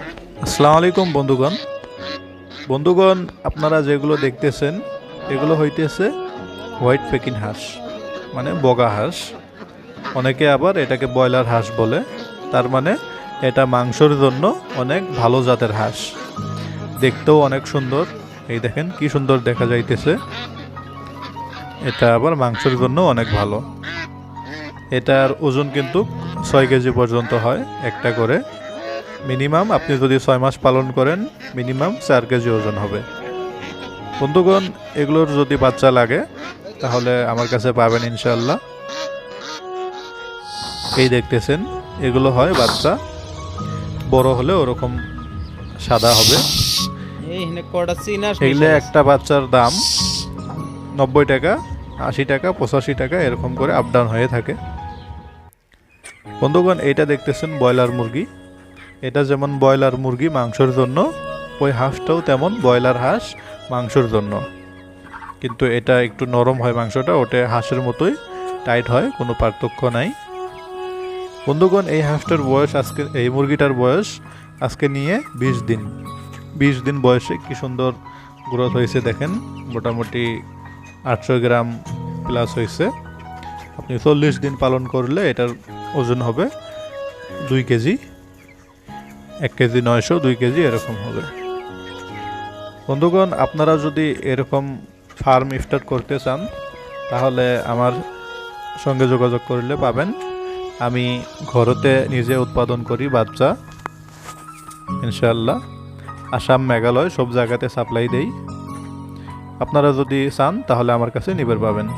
আসসালামু আলাইকুম, বন্ধুগণ। বন্ধুগণ, আপনারা যেগুলো দেখতেছেন, এগুলো হইতেছে হোয়াইট পেকিন হাঁস মানে বগা হাঁস। অনেকে আবার এটাকে ব্রয়লার হাঁস বলে। তার মানে এটা মাংসের জন্য অনেক ভালো জাতের হাঁস। দেখতেও অনেক সুন্দর। এই দেখেন কি সুন্দর দেখা যাইতেছে। এটা আবার মাংসের জন্য অনেক ভালো। এটার ওজন কিন্তু ছয় কেজি পর্যন্ত হয় একটা করে। মিনিমাম আপনি যদি ছয় মাস পালন করেন মিনিমাম চার কেজি ওজন হবে। বন্ধুগণ এগুলোর যদি বাচ্চা লাগে তাহলে আমার কাছে পাবেন ইনশাল্লাহ এই দেখতেছেন এগুলো হয় বাচ্চা। বড় হলে ওরকম সাদা হবে। এগুলো একটা বাচ্চার দাম নব্বই টাকা আশি টাকা পঁচাশি টাকা এরকম করে আপ ডাউন হয়ে থাকে। বন্ধুগণ এইটা দেখতেছেন ব্রয়লার মুরগি। এটা যেমন ব্রয়লার মুরগি মাংসর জন্য, ওই হাঁসটাও তেমন ব্রয়লার হাঁস মাংসর জন্য। কিন্তু এটা একটু নরম হয় মাংসটা, ওটা হাঁসের মতোই টাইট হয়, কোনো পার্থক্য নাই। বন্ধুগণ, এই হাঁসটার বয়স আজকে, এই মুরগিটার বয়স আজকে নিয়ে বিশ দিন। বিশ দিন বয়সে কি সুন্দর গ্রোথ হয়েছে দেখেন, মোটামুটি আটশো গ্রাম প্লাস হয়েছে। আপনি চল্লিশ দিন পালন করলে এটার ওজন হবে দুই কেজি। এক কেজি নয়শো, দুই কেজি এরকম হবে। বন্ধুগণ, আপনারা যদি এরকম ফার্ম স্টার্ট করতে চান, তাহলে আমার সঙ্গে যোগাযোগ করলে পাবেন। আমি ঘরতে নিজে উৎপাদন করি বাচ্চা ইনশাল্লাহ আসাম, মেঘালয়, সব জায়গাতে সাপ্লাই দেই। আপনারা যদি চান, তাহলে আমার কাছে নিবার পাবেন।